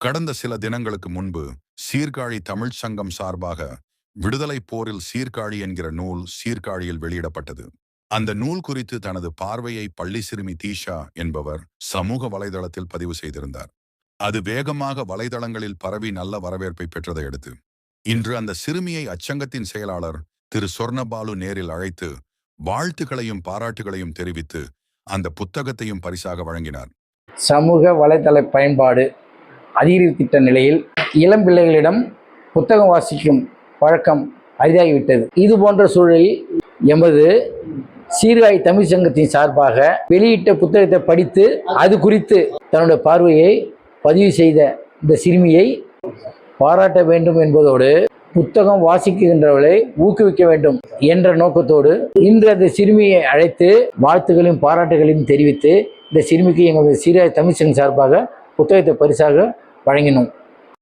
கடந்த சில தினங்களுக்கு முன்பு சீர்காழி தமிழ் சங்கம் சார்பாக விடுதலை போரில் சீர்காழி என்கிற நூல் சீர்காழியில் வெளியிடப்பட்டது. அந்த நூல் குறித்து தனது பார்வையை பள்ளி சிறுமி தீஷா என்பவர் சமூக வலைதளத்தில் பதிவு செய்திருந்தார். அது வேகமாக வலைதளங்களில் பரவி நல்ல வரவேற்பை பெற்றதை அடுத்து இன்று அந்த சிறுமியை அச்சங்கத்தின் செயலாளர் திரு சொர்ணபாலு நேரில் அழைத்து வாழ்த்துக்களையும் பாராட்டுகளையும் தெரிவித்து அந்த புத்தகத்தையும் பரிசாக வழங்கினார். சமூக வலைதள பயன்பாடு அதிகரித்திட்ட நிலையில் இளம் பிள்ளைகளிடம் புத்தகம் வாசிக்கும் பழக்கம் அரிதாகிவிட்டது. இது போன்ற சூழலில் எமது சீர்காழி தமிழ் சங்கத்தின் சார்பாக வெளியிட்ட புத்தகத்தை படித்து அது குறித்து தன்னுடைய பார்வையை பதிவு செய்த இந்த சிறுமியை பாராட்ட வேண்டும் என்பதோடு புத்தகம் வாசிக்கின்றவர்களை ஊக்குவிக்க வேண்டும் என்ற நோக்கத்தோடு இன்று அந்த சிறுமியை அழைத்து வாழ்த்துகளையும் பாராட்டுகளையும் தெரிவித்து இந்த சிறுமிக்கு எங்களது சீராய் தமிழ் சார்பாக புத்தகத்தை பரிசாக வழங்கினோம்.